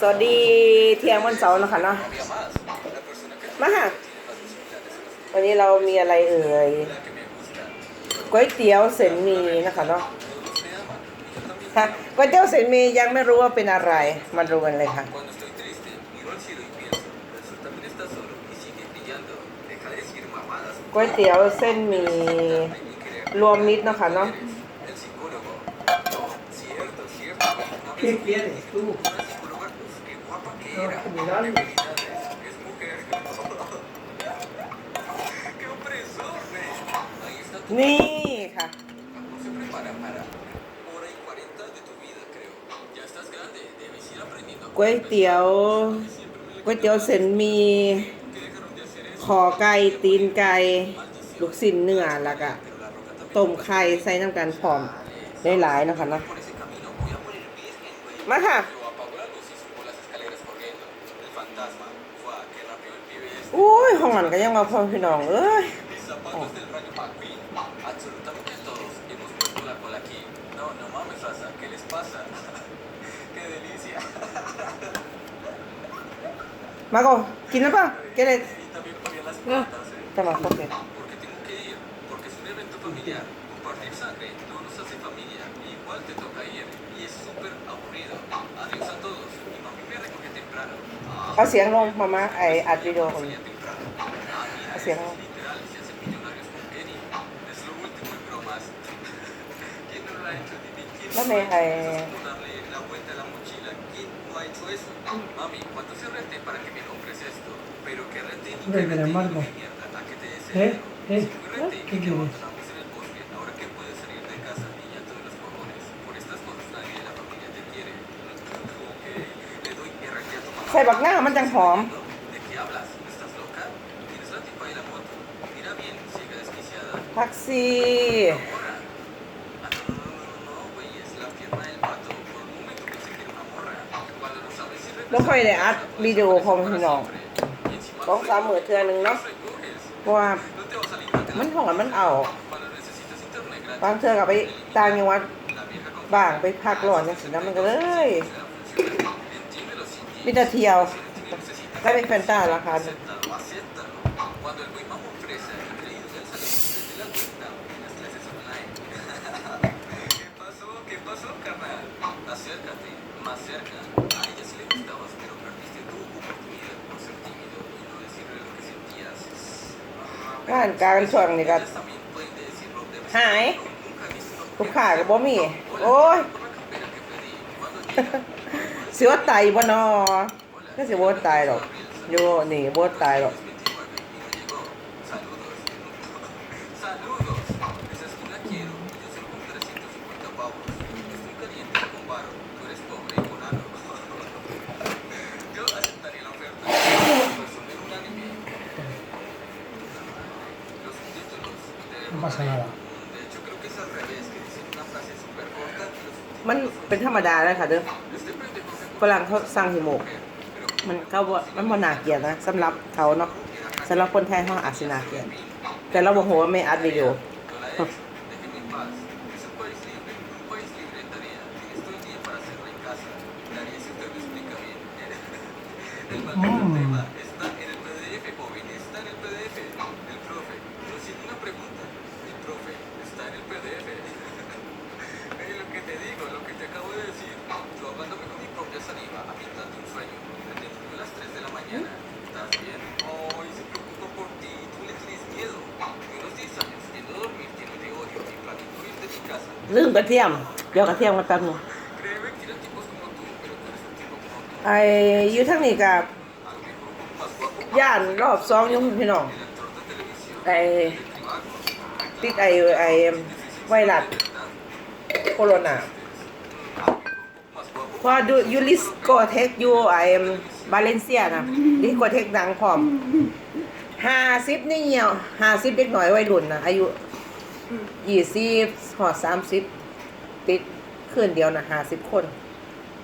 สวัสดีเที่ยงวันเสาร์นะคะเนาะมาค่ะ วันนี้เรามีอะไรเอ่ยก๋วยเตี๋ยวเส้นมีนะคะเนาะค่ะก๋วยเตี๋ยวเส้นมียังไม่รู้ว่าเป็นอะไร มาดูกันเลยค่ะก๋วยเตี๋ยวเส้นมีรวมมิตรนะคะเนาะ ¿Qué quieres tú? una psicóloga, pues, qué guapa que No, era. mirando. Felicidades, es mujer. ¡Qué opresor, güey! Ahí está tu นี่ค่ะ No se prepara para hora y cuarenta de tu vida, creo. Ya estás grande, debes ir aprendiendo ก๋วยเตี๋ยวเส้นมีขอไก่ตีนไก่ลูกชิ้นเนื้อแล้วก็ต้มไข่ใส่น้ำกันพร้อมได้หลายนะคะนะ มาค่ะ Pero apagó la luz y subió las escaleras corriendo. El fantasma. ¡Fua! ¡Qué rápido el pibe este! อุ้ยห้องนั้นก็ยังมาพ่อพี่น้องเอ้ย Mis zapatos del rayo McQueen. Absolutamente todos hemos puesto la cola aquí. No, no mames, raza. ¿Qué les pasa? ¡Qué delicia! มาก่อนกินแล้วป่ะเกินเลย Y también ponían las No. patas, ¿eh? จะมาโอเค อ hecho? Es como darle la vuelta a la mochila. ¿Quién no ha hecho eso? Mami, ¿cuánto se rete para que me compres esto? Pero que rete ni que Hombre, rete ni Marco. que mierda. ¿A que te des ¿Eh? ¿Eh? Si fue rete, ¿Qué que quieres? ใส่บักหน้ามันจังหอม ผักซีแล้วค่อยได้อัดวิดีโอของพี่น้องสองสามหมื่นเทือนึ่งเนาะเพราะว่ามันหอมมันเอาบางเทือกับไปต่างจังหวัดบ้างไปพักหลอนอย่างสินะมันก็เลย พิตเทียวก็เป็นแฟนตาราคาผ่านการช่วงนี้ก็หายลูกค้าก็บ่มี โอ้ย สิว่าตายบ่นอก็สิบ่ตายหรอกโยนี่บ่ตายหรอก29 y no llegó. Saludos. Saludos. Esa es que la quiero y yo solo con 350 pavos. Estoy caliente con varo. Tú eres pobre y con ano. Yo aceptaría la oferta. Resumen unánime. Los subtítulos de No pasa nada. De hecho creo que es al revés, que dicen una frase súper corta y los subtítulos มันเป็นธรรมดาแล้วค่ะเด้อ Este pendejo se ฝรั่งเขาสั่งหิโมก มันเขาบ่มันบ่นาเกลียดนะสำหรับเขาเนาะสำหรับคนไทยเขาอาจสินาเกลียดแต่เราบอกว่าไม่อัดวิดีโอ เทียมเดี๋ยวกระเทียมกันแป๊บนึงไอ้อยู่ทางนี้กับย่านรอบสองยุ่งพี่น้องไอ้ติดไอ้ไอ้ไวรัสโคโรนาพอดูยูริสโกเทคยูไอ้บาเลนเซียนะลิสโกเทคดังพร้อมห้าสิบนี่เหี่ยวห้าสิบเด็กหน่อยวัยรุ่นนะอายุยี่สิบหอดสามสิบ ติดคืนเดียวนะห้าสิบคน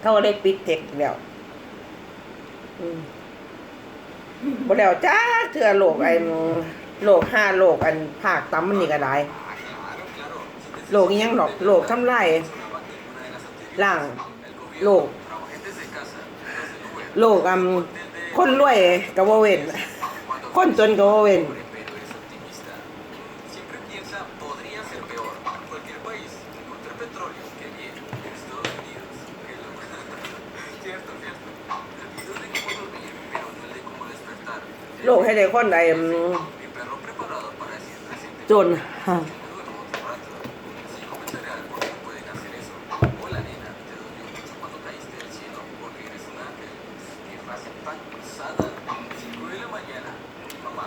เท่าได้ปิดเทคแล้วอืมบ่แล้วจ้าเถื่อโลกไอ้โลกห้าโลกอันภาคตั้มมันนี่ก็ได้ Claro, claro. Si te โลกอีหยังหรอกโลกทำลาย sonaba ninguna de las anteriores. ล่าง El gobierno, โลก trabajé โลกอำคนรวยก็บ่เว้นคนจนก็บ่เว้น โรกให้ได้คนใดจน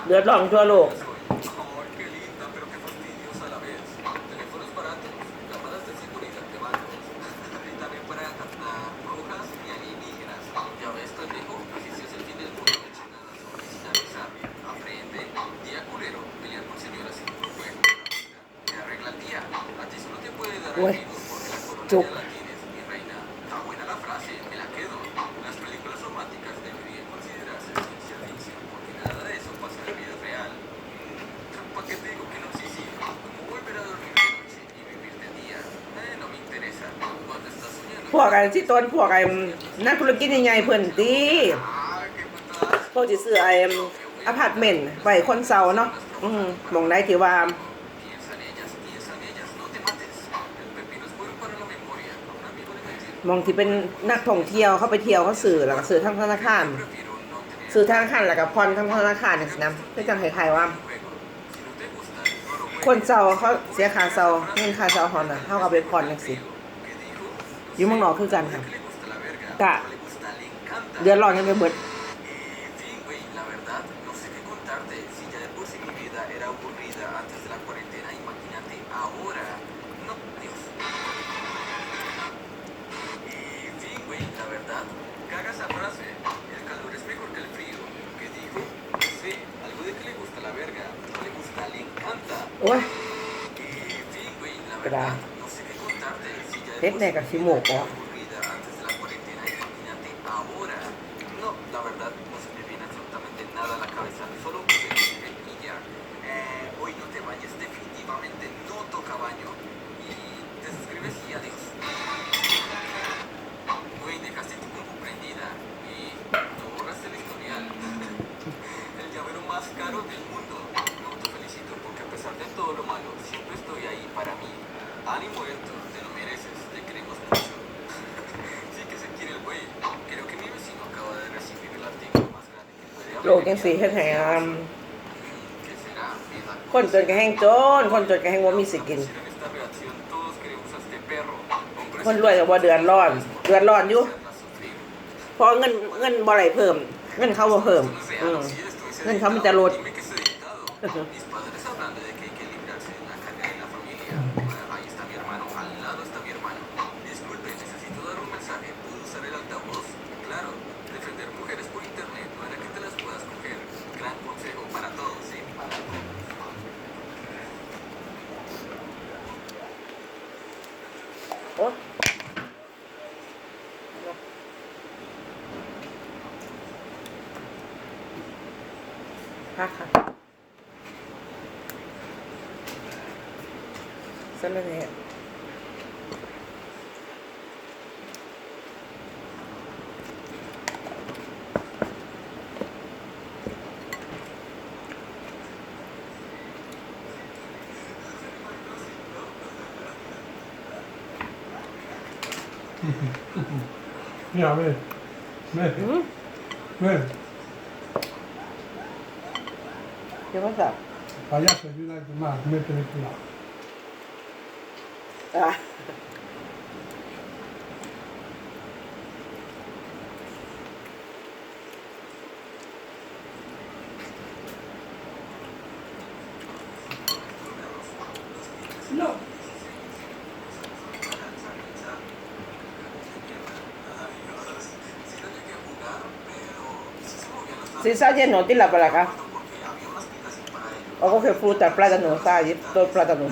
เดือดร้อนทั่วโลก ที่ตอนพวกไอ้นักธุรกิจใหญ่ๆเพื่อนตีพวกที่ซื้อไอ้อพาร์ตเมนต์ไว้คนเซาเนาะอืมมองได้ที่ว่าหมองที่เป็นนักท่องเที่ยวเขาไปเที่ยวเขาสื่อแล้วก็สื่อทั้งธนาคารสื่อทางธนาคารแล้วก็พรทั้งธนาคารเนี่ยนะก็จังไทยว่า คนเซาเขาเสียค่าเซาเงินค่าเซาหอนอะเท่ากับเป็นพรนั่งสิ อยู่เมืองนอกคือกันค่ะ Que le gusta la verga. Ta. No le gusta, le encanta. เดือดร้อนกันไปหมด En fin, güey, la verdad, no sé qué contarte. Si ya de por sí mi vida era aburrida antes de la cuarentena, imagínate ahora. No, Dios. En fin, güey, la verdad, caga esa frase. El calor es mejor que el frío. ¿Qué dijo? No sé, algo de que le gusta la verga. No le gusta, le encanta. โอ้ย En fin, güey, la Gra. verdad, เทคนินกับชิโมกออก จังซี่เฮ็ดให้อ่าคนจนก็แห้งจน คนจนก็แห้งบ่มีสิกิน คนรวยก็บ่เดือดร้อน เดือดร้อนอยู่ a sufrir. เพราะเงินเงินบ่ได้เพิ่ม เงินเขาบ่เพิ่มอืเงินเขามี editado, แต่ลด dime que es editado. Mis padres hablando de que hay que librarse de la carga de la familia. Ahí está mi hermano, al lado está mi hermano. Disculpe, necesito dar un mensaje. ¿Puedo usar el altavoz? Claro, defender mujeres por internet no era que te las puedas coger. Gran consejo para todos, ¿sí? Para todos. โอ๊ยพักค่ะสนั่นแหละ Mira, ven. Ven, อืม ven. เดี๋ยวมาสับ Payaso, Sa lleno, tila para acá. O coge fruta, plátano, está allí, todo el plátano.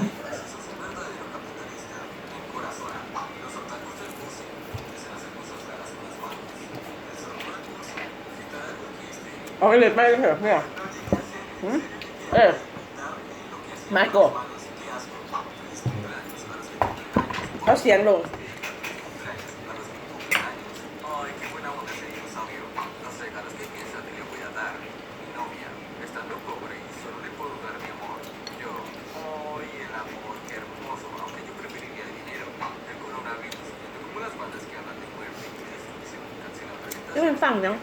O que le pegue, mira. ¿Mm? Eh. Marco. เข นี่มันฟังยัง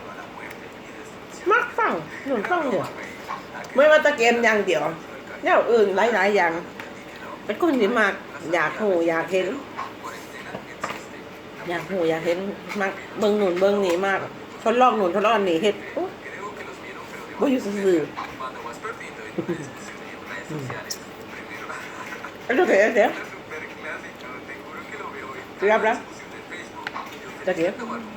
มักฟังหนุนฟังเดียวไม่ว่าแตะเกมอย่างเดียวแนวอื่นหลายๆอย่างเป็นคนที่มากอยากหูอยากเห็น อยากหูอยากเห็นมากเบิ่งหนุนเบิ่งนี่มากทดลองหนุนทดลองนี่เฮ็ดโอ้บ่อยู่ซื่อ Cuando vas perdiendo en una discusión en redes sociales, primero ๆแล้วเดี๋ยวเดี๋ยว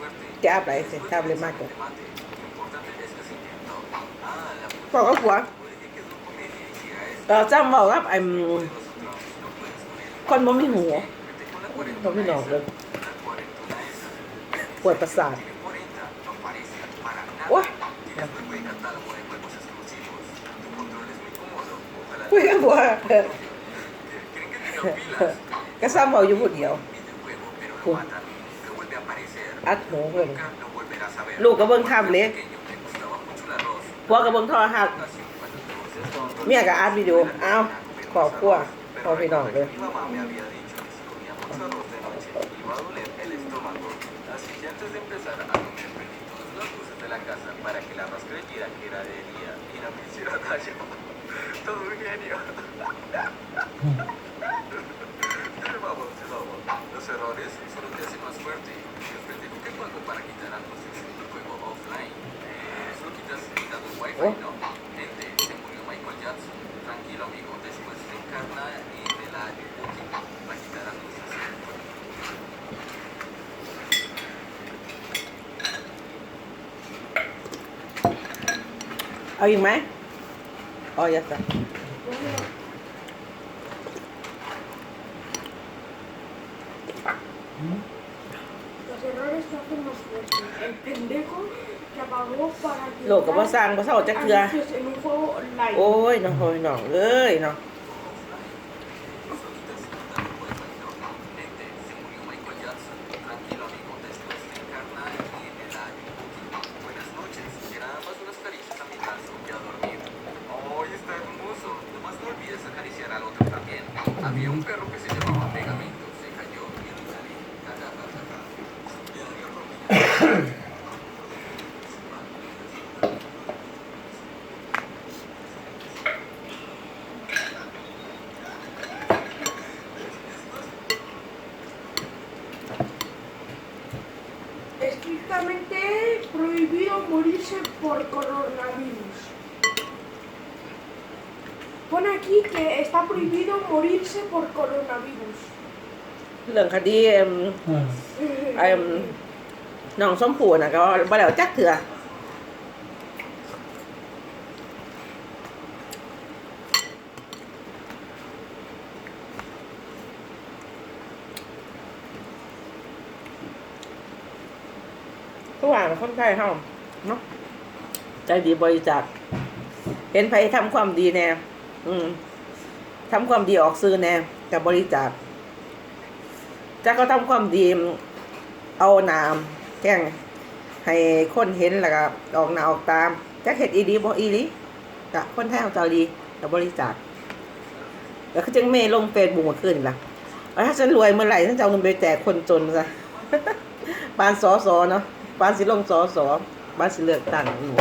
fuerte. จะ habla ese te hable más Te mate. Lo importante es que se intentó. Ah, la puta บอกกับผัว puede que quedó comedia y siga esto. เราจำบอกครับไอ้ Nosotros no puedes con él. คนบ่มีหู Vete con la บ่มีหน cuarentona อกเลย กับผัว ¿Creen que tenga pilas? ก็ซ้ำบอกอยู่ผู้เดียว Videojuego, pero Uy. lo matan. No vuelve a aparecer. อัดหูเพิ่น Nunca lo volverás a ver. ลูกก็เบิ่งทำเล็ก Pequeño, me gustaba mucho el arroz. ผัวกับเบิ่งโทรทัศน์ Así, cuando entonces todo- เมียก็อัดวิดีโออ้าวขอบครัวขอพี่น้องเลย solo te hace más fuerte. Que para quitar datos es un offline. Eh, solo quitas wifi, oh. ¿no? Gente, se murió Michael Jackson. Tranquilo, amigo. Después se encarna y la para quitar más? Oh, ya está. โลกก็บ่สร้างบ่เศร้าจักเทื่อ anuncios en un juego online. โอ้ยน้องโอ้ยน้องเอ้ยเนาะ morirse por coronavirus. เรื่องคดีเอิ่ม Ah. ไอ้เอิ่มน้องส้มผูน่ะก็บ่แล้วจักเถื่อทุกอย่างคนไทยเฮาเนาะใจดีบริจาคเห็นไผทำความดีแน่อืม ทำความดีออกซื้อแน่กับบริจาคจะก็ทำความดีเอาน้ำแกล้งให้คนเห็นแล้วก็ออกหน้าออกตามจักเห็ดอีดีบ่อีลีกะคนไทยเอาใจดีกับบริจาคแล้วก็จึงเมลงเฟซบุ๊กเมื่อคืนล่ะถ้าฉันรวยเมื่อไหร่ฉันจะเอาเงินไปแจกคนจนซะปานสอสอเนาะปานสิลงสอสอปานสิเลือกตั้งหนู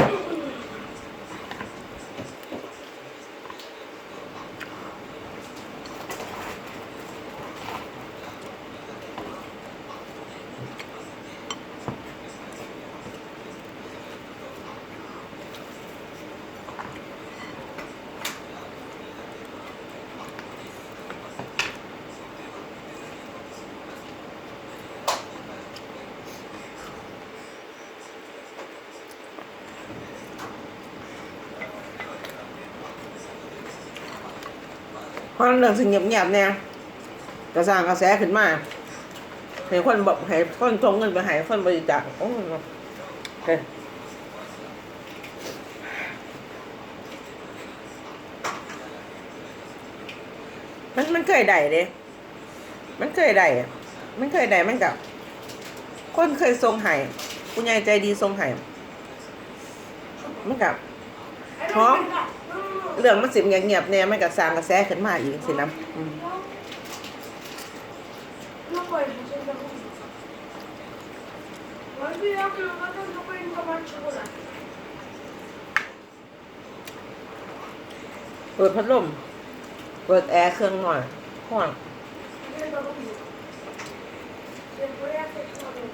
เพราะเรื่องสิ่งเงียบๆเนี่ยกระสร้างกระแสขึ้นมาให้คนบอกให้คนทงเงินไปให้คนบริจาคโอ้ยเนาะเฮ้มันมันเคยได้เด้ มันเคยได้ มันเคยได้มันกับ คนเคยทรงให้ผู้ใหญ่ใจดีทรงให้มันกับ Era ¿Ah? verdad. No, no, no. เรื่องมันสิบเงียบๆเนี่ยมันก็สร้างกระแสขึ้นมาอีกสินะอืม No puedes hacer jacuzzi. Me he olvidado que los gatos no pueden tomar chocolate. เปิดพัดลม เปิดแอร์เครื่องหน่อยห้อน El jacuzzi. Se puede hacer chocolate.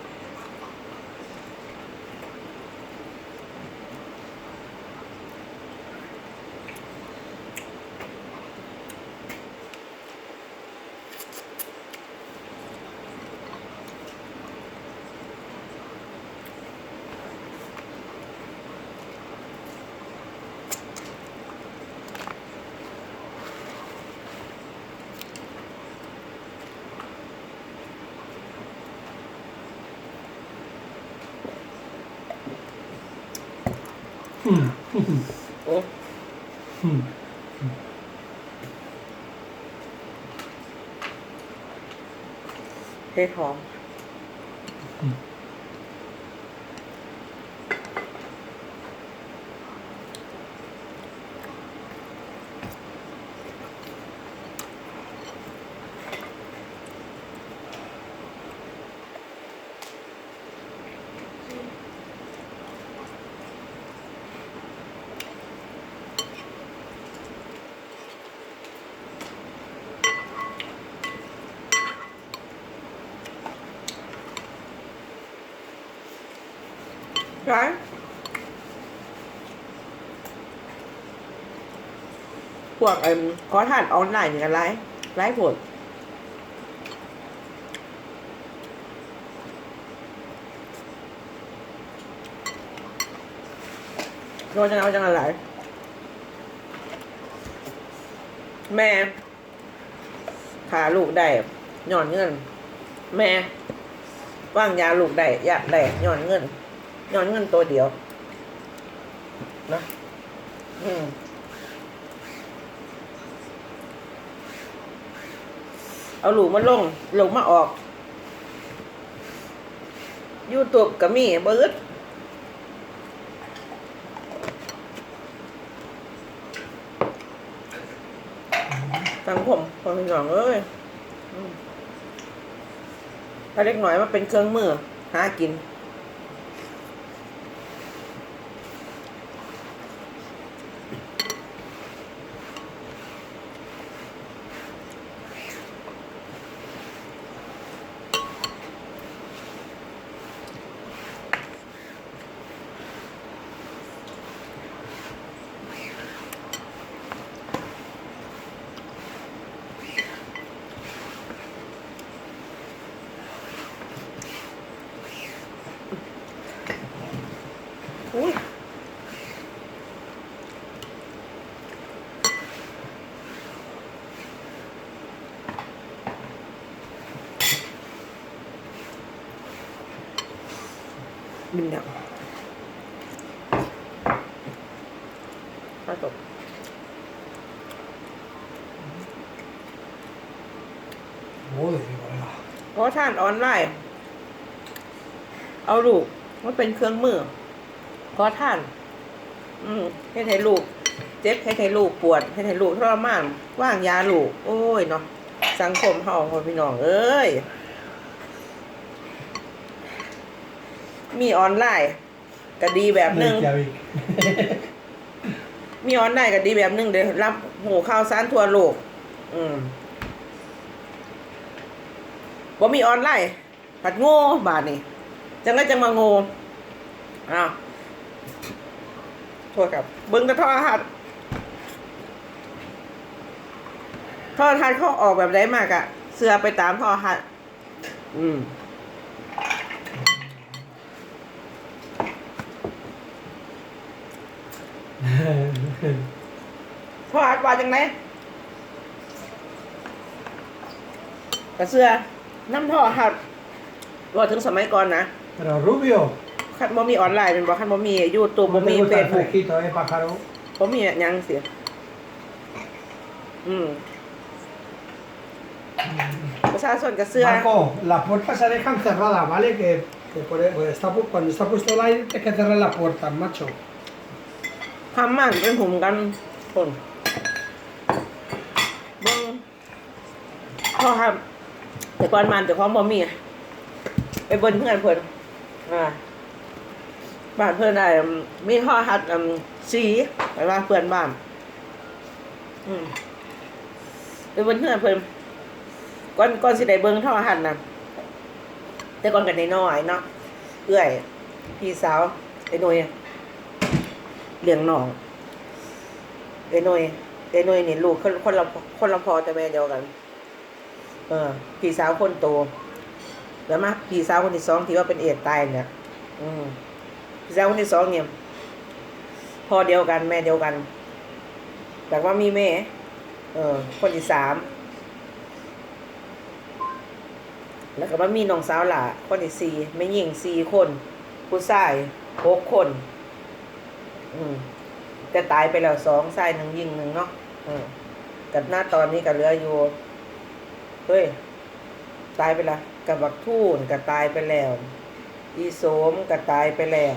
โอ้ Mm. เททอง ร้านพวกเอ็มขอทานออนไลน์นี่กันไลฟ์ไลฟ์ผลโดนจังเอาจังอะไรแม่ขาลูกได้หย่อนเงิน แม่ว่างยาลูกได้อยากได้หย่อนเงิน ย้อนเงินตัวเดียว นะ อืมเอาหลูมาลงลงมาออกยูทูบก็มีเบิดสังคมคนพี่น้องเอ้ยถ้าเล็กหน่อยมาเป็นเครื่องมือ หากิน บินดังข้าวตก Joder, colega. เพราะท่านออนไลน์ เอาลูกมันเป็นเครื่องมือเพราะท่าน อืมให้ให้ลูก เจ็บให้ให้ลูกปวดให้ให้ลูกทรมานว่างยาลูก โอ้ยเนาะสังคมเฮาพ่อพี่น้องเอ้ย มีออนไลน์ก็ดีแบบหนึง Reykjavik. มีออนไลน์ก็ดีแบบหนึงเดี๋ยวรับหูข่าวสารทั่วโลก อืมบ่มีออนไลน์ผัดโง่บาทนี่จังไงจังมาโง่อ้าวโทษครับเบิ้งกระทอหัดทอทัดเขาออกแบบไดมากอะเสือไปตามทอหัด อืม ทอหัดว่าจังไงกระเสือน้ำทอหัดว่าถึงสมัยก่อนนะ Pero rubio. คันบ่มีออนไลน์เป็นบ่คันบ่มียูทูบบ่ No มี te เฟ gusta ซ el บุ๊ก fresquito, eh, pájaro. บ่มีหยังเสียอืมประชาชนก็เสื้อ Marco, las puertas se dejan cerradas, ¿vale? Que, que por, pues está, pu- cuando está puesto el aire hay que cerrar las puertas, macho. ทำมันเป็นหุ่มกันคนเบิ่งพอครับแต่ก่อนมันแต่ของบ่มีไปเบิ่นเพื่อนเพิ่อนอ่าบ้านเพิ่อนได้มีท่อหัดอืมสีไปว่าเพื่อนบ้านอืมไปเบิ่นเพื่อนเพิ่อนก่อนก่อนสิได้เบิ่งท่อหัดน่ะแต่ก่อนกันน้อยๆเนาะเอื้อย พี่สาวไอ้หนุ่ย เลี้ยงน้องไอ้หน่วยไอ้หน่วยนี่ลูกคนคนละคนละพอแต่แม่เดียวกัน เออพี่สาวคนโตแล้วมาพี่สาวคนที่สองที่ว่าเป็นเอดตายเนี่ย อืมพี่สาวคนที่สองเนี่ยพ่อเดียวกันแม่เดียวกัน แต่ว่ามีแม่ เออ คนที่สามแล้วก็ว่ามีน้องสาวหล่ะคนที่สี่ไม่หญิงสี่คน ผู้ชายหกคน อืมแต่ตายไปแล้วสองชายหนึ่งยิงหนึ่งเนาะอืมกับหน้าตอนนี้ก็เหลืออยู่เฮ้ยตายไปละกับบักทูนก็ตายไปแล้ว อีโสมก็ตายไปแล้ว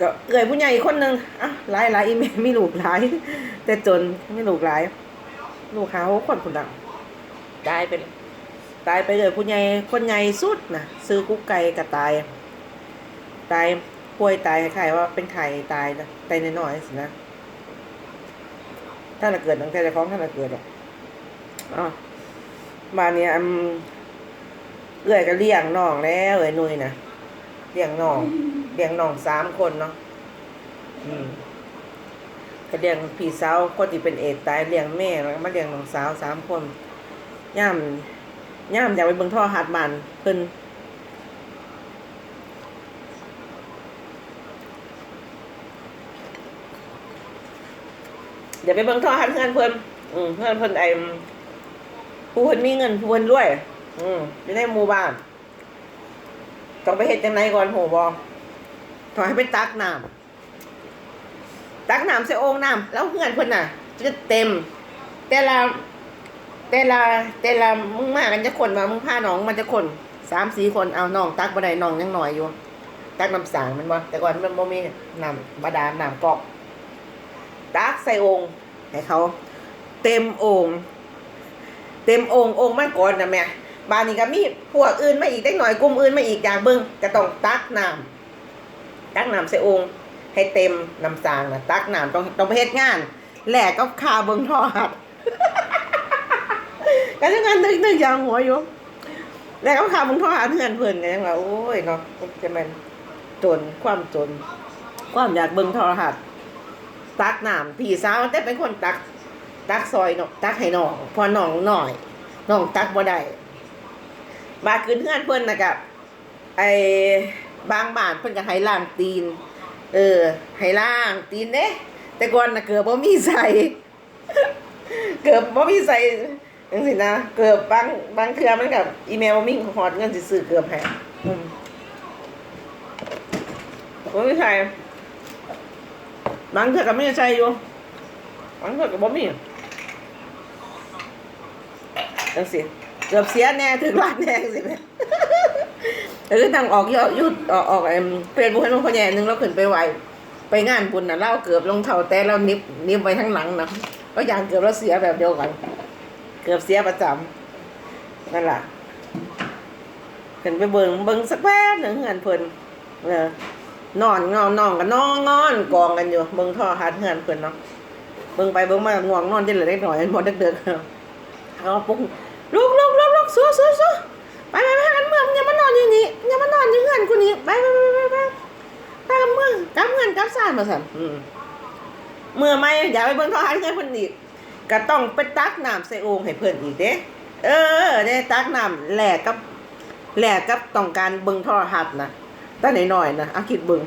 ก็เอื่ยผู้ใหญ่อีคนหนึ่งอะหลายหลายอีเมลมีลูกหลาย แต่จนไม่ลูกหลาย ลูกหาหกคนคนดังตายไปเลย ตายไปเลยผู้ใหญ่คนใหญ่สุดนะซื้อกุ๊กไก่ก็ตาย ตายป่วยตายคล้ายๆว่าเป็นไข่ตายนะตายน้อยๆสินะถ้าเราเกิดตั้งแต่จะคล้องถ้าเราเกิดหรอกอ๋อบ้าเนี้ยอืมเอื้อยก็เลี้ยงน้องแล้วเอ้ยนุยนะเลี้ยงน้องเลี้ยงน้องสามคนเนาะอืมก็เลี้ยงพี่สาวคนที่เป็นเอดตายเลี้ยงแม่แล้วก็มาเลี้ยงน้องสาวสามคนย่าม ย่ามอยากไปเบิ่งท่อหัดมันเพิ่นเดี๋ยวไปเบิ่งท่อหัดเพื่อนเพิ่นอืมเพื่อนเพิ่นไอ้ผู้เพิ่นมีเงินผู้เพิ่นรวย อืมอยู่ในหมู่บ้าน ต้องไปเฮ็ดจังไดก่อนโหบ่ถอยให้ไปตักน้ำตักน้ำใส่โอ่งน้ำแล้วเพื่อนเพิ่นน่ะ จะเต็ม แต่ละ แต่ละแต่ละมึงมากันจะคนมามึงพาน้องมันจะคนสามสี่คนเอาน้องตักบ่ไดน้องยังหน่อยอยู่ ตักน้ำสางมันบ่แต่ก่อนมันบ่มีน้ำบาดาลน้ำกอกตักใส่โองค์ให้เขา เต็มโองค์เต็มโองค์โองค์มันก่อนนะแม่บ้านนี้ก็มีพวกอื่นมาอีกได้หน่อยกลุ่มอื่นมาอีกอย่างเบิ้งก็ต้องตักน้ำตักน้ำใส่โองค์ให้เต็มน้ำสางนะตักน้ำต้องต้องไปเฮ็ดงานแหลกก็คาเบิ้งทอด ก็ยังงานนึกนึกย่างหัวอยู่แลกก็คาเบิ้งทอหัดเพื่อนเพื่อนกันยังว่าโอ้ยเนาะจะมันจนความจน ความอยากเบิ้งทอหัดตักน้ำพี่สาวแต่เป็นคนตัก ตักซอยเนาะตักให้น้องพอน้องหน่อยน้องตักบ่ได้บาขึ้นเฮือนเพิ่อนนะกับไอ้บางบ้านเพิ่นก็ให้ล้างตีน เออให้ล้างตีนเด้แต่ก่อนน่ะเกือบบ่มีใส่เกือบบ่มีใส่ จังซี่นะ เกือบบางบางเทื่อมันกับอีเมลบ่มีฮอดเงินสิซื้อเกือบให้อืมบ่มีใส่บางเทื่อก็ไม่ใส่อยู่บางเทื่อก็บ่มีจังสิเกือบเสียแน่ถึงล้านแน่สิแม่เออทางออกยอดยุดออกออกเอ็มเฟซบุ๊กให้น้องพ่อแย่หนึ่งเราขึ้นไปไหวไปงานบุญนะเราเกือบลงเท่าแต่เรานิบนิบไว้ทั้งหลังนะก็อย่างเกือบเราเสียแบบเดียวกัน เกือบเสียประจำนั่นแหละขึ้นไปเบิ่งเบิ่งสักแป๊บหนึ่งเงินเพิ่นเออนอนเงานอนกันนอนงอนกองกันอยู่เบิ่งท่อหัดเฮือนเพิ่นเนาะเบิ่งไปเบิ่งมาง่วงนอนจังเลยเล็กหน่อยหมดเด็กๆเอาปุ๊บลุกลุกลุกลุกสู้สู้สู้ไปไปไปกันเมื่อมึงอย่ามานอนอยู่นี่อย่ามานอนอยู่เฮือนกูนี่ไปไปไปไปไปไปกับเมื่อกลับเงินกับซ่านมาสั่นเมื่อไม่อย่าไปเบิ่งท่อหัดเฮือนเพิ่นอีก ก็ต้องไปตักน้ำใส่โอ่งให้เพิ่นอีกเด้ เออได้ตักน้ำแหลกกับแหลกกับต้องการเบิ่งท่อหัดนะตั้งหน่อยๆนะอาคิดเบึง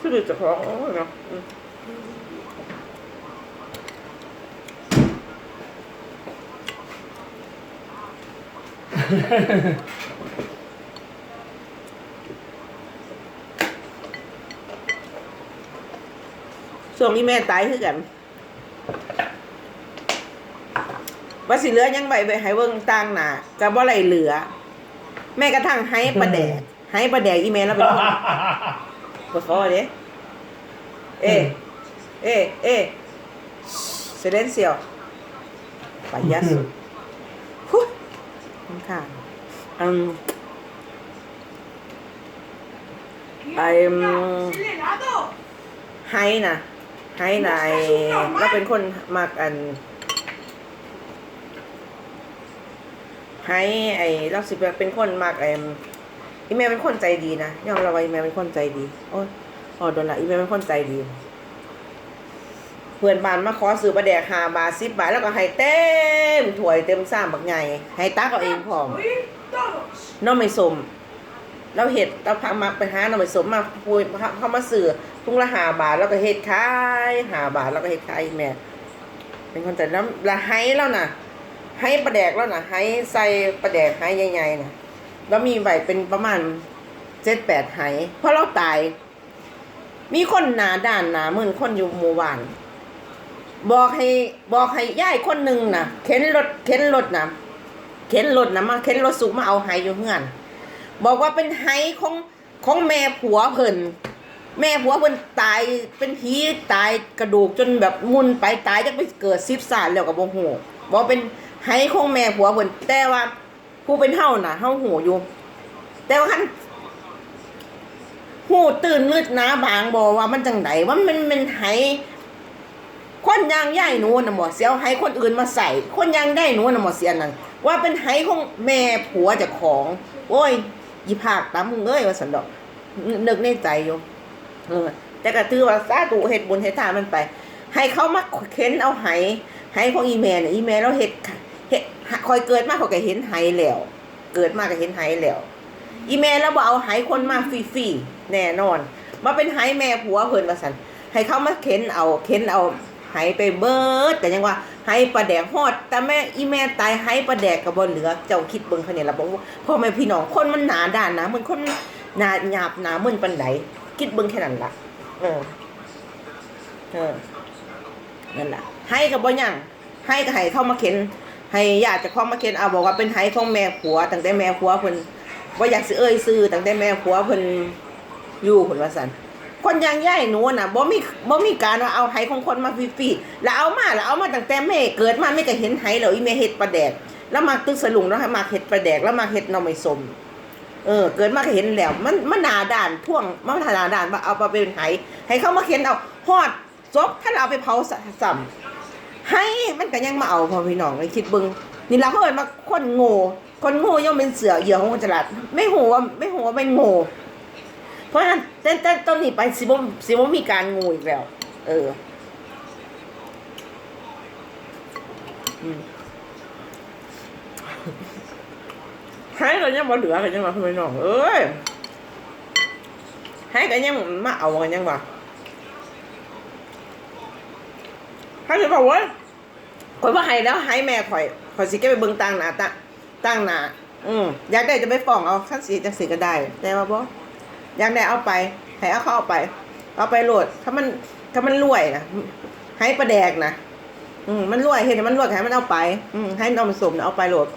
ชื่อจะของเนาะ ช่วงนี้แม่ตายคือกันว่าสิเหลือยังใบไปให้เบิ่งต่างหน้าก็บ่ไรเหลือ แม่กระทั่งให้ประแดกให้ประแดกอีเมลแล้วเป็นคนบ่ฟอเด้เอเอเอเซเลนเซียวปายาสุฮู้นี่ค่ะอืม I'm ¡Acelerado! ไฮนะ ไฮนะไอ้เราเป็นคนมักอันไฮไอ้เราสิเป็นคนมักไอ้อีแม่เป็นคนใจดีนะยอมรับว่าอีแม่เป็นคนใจดีโอ้ยอ๋อโดนละอีแม่เป็นคนใจดี เพื่อนบ้านมาขอซื้อปลาแดกหาบาทสิบบาทแล้วก็ให้เต็มถ้วยเต็มซ้ำบักใหญ่ให้ตักเอาเองพร้อมน้องไม่สมเราเห็ดเราพามาไปหาน้องไม่สมมาพูดเขามาสื่อ ทุงละหาบาทแล้วก็เห็ดขายหาบาทแล้วก็เห็ดขายแม่เป็นคนแต่น้ำละไห้แล้วนะไห้ปลาแดกแล้วนะไห้ใส่ปลาแดกไห้ใหญ่ๆนะแล้วมีใบเป็นประมาณเจ็ดแปดไห้เพราะเราตาย มีคนหนาด่านหนามื่นคนอยู่หมู่บ้านบอกให้บอกให้ย่ายคนหนึ่งนะเข็นรถเข็นรถนะเข็นรถนะมาเข็นรถสุกมาเอาไห้อยู่เฮือน บอกว่าเป็นไห้ของของแม่ผัวเพิ่น แม่ผัวเพิ่นตายเป็นผีตายกระดูกจนแบบมุนไปตายจะไปเกิดซิบสารแล้วกับโมโหบอกเป็นไห้ของแม่ผัวเพิ่นแต่ว่าผู้เป็นเฮาน่ะเฮาหูอยู่ แต่ว่าคันหูตื่นนึดนะบางบอกว่ามันจังไดว่ามันเป็นไห้คนยางย่ายหนูน่ะหมอเสียวไห้คนอื่นมาใส่ คนยางได้หนูน่ะหมอเสียนั่นว่าเป็นไห้ของแม่ผัวจากของ โอ้ยยีผากตามึงเอ้ยว่าสันดอกนึกในใจอยู่ เออแต่ก็ถือว่าสาธุเฮ็ดบุญเฮ็ดทานมันไป ให้เขามาเข็นเอาไหไหของอีแม่เนี่ยอีแม่เราเฮ็ดเฮ็ดคอยเกิดมาเขาก็เห็นไหแล้วเกิดมาก็เห็นไหแล้ว อีแม่แล้วบ่เอาไหคนมาฟรีๆแน่นอน มาเป็นไหแม่ผัวเพิ่นว่าซั่นให้เขามาเข็นเอาเข็นเอาไหไปเบิดแต่ยังว่าไหปลาแดกฮอด แต่แม่อีแม่ตายไหปลาแดกก็บ่เหลือ เจ้าคิดเบิ่งเขาเนี่ยล่ะบอกว่าพ่อแม่พี่น้องคนมันหนาด้านนะมันคนหนาหยาบหนามึนปานใด คิดเบิ่งแค่นั้นละเออ เออนั่นแหละให้กับบ่ยังให้ก็ให้เข้ามาเข็น ให้ญาติจะเข้ามาเข็นเอาบอกว่าเป็นไห้ของแม่ผัวตั้งแต่แม่ผัวเพิ่นว่าอยากสิเอ่ยซื้อตั้งแต่แม่ผัวเพิ่นอยู่เพิ่นว่าซั่นคนยังย่ายหนูน่ะบ่มีบ่มีการว่าเอาไห้ของคนมาฟรีๆแล้วเอามาแล้วเอามาตั้งแต่แม่เกิดมาไม่ก็เห็นไห้แล้วอีแม่เฮ็ดปลาแดกแล้วมาตึกสลุงแล้วมาเฮ็ดปลาแดกแล้วมาเฮ็ดหน่อไม้ส้ม เออ เกิดมาก็เห็นแล้ว มันมันหนาด่านท่วงมันหนาด่านว่าเอามาเป็นไห้ให้เขามาเข็นเอาฮอดศพถ้าเราเอาไปเผาซ้ำให้มันก็ยังมาเอาพอพี่น้องไอ้คิดบึงนี่เราเขาเอินมาคนโง่คนโง่ย่อมเป็นเสือเหยื่อของคนฉลาดไม่หัวไม่หัวาเป็นโง่เพราะฉะนั้นแต่แต่ต้นนี้ไปสิบสิบมีการโง่อีกแล้ว เออ อืม ให้ก็ยังมาเหลือกันยังมาพี่น้องเอ้ยให้ก็ยังมาเอากันยังวะเขาจะบอกว่าข่อยว่าให้แล้วให้แม่ข่อยข่อยสิแกไปเบิ่งตั้งหน้าตั้งตั้งหน้าอืมอยากได้จะไปฟ้องเอาขั้นสีจังสีก็ได้แต่ว่าบ่อยากได้เอาไปให้เอาเขาเอาไป เอาไปโหลดถ้ามันถ้ามันรวยนะให้ประแดกนะอืมมันรวยเห็นมันรวยให้มันเอาไป อืมให้น้องมันสมเอาไปโหลด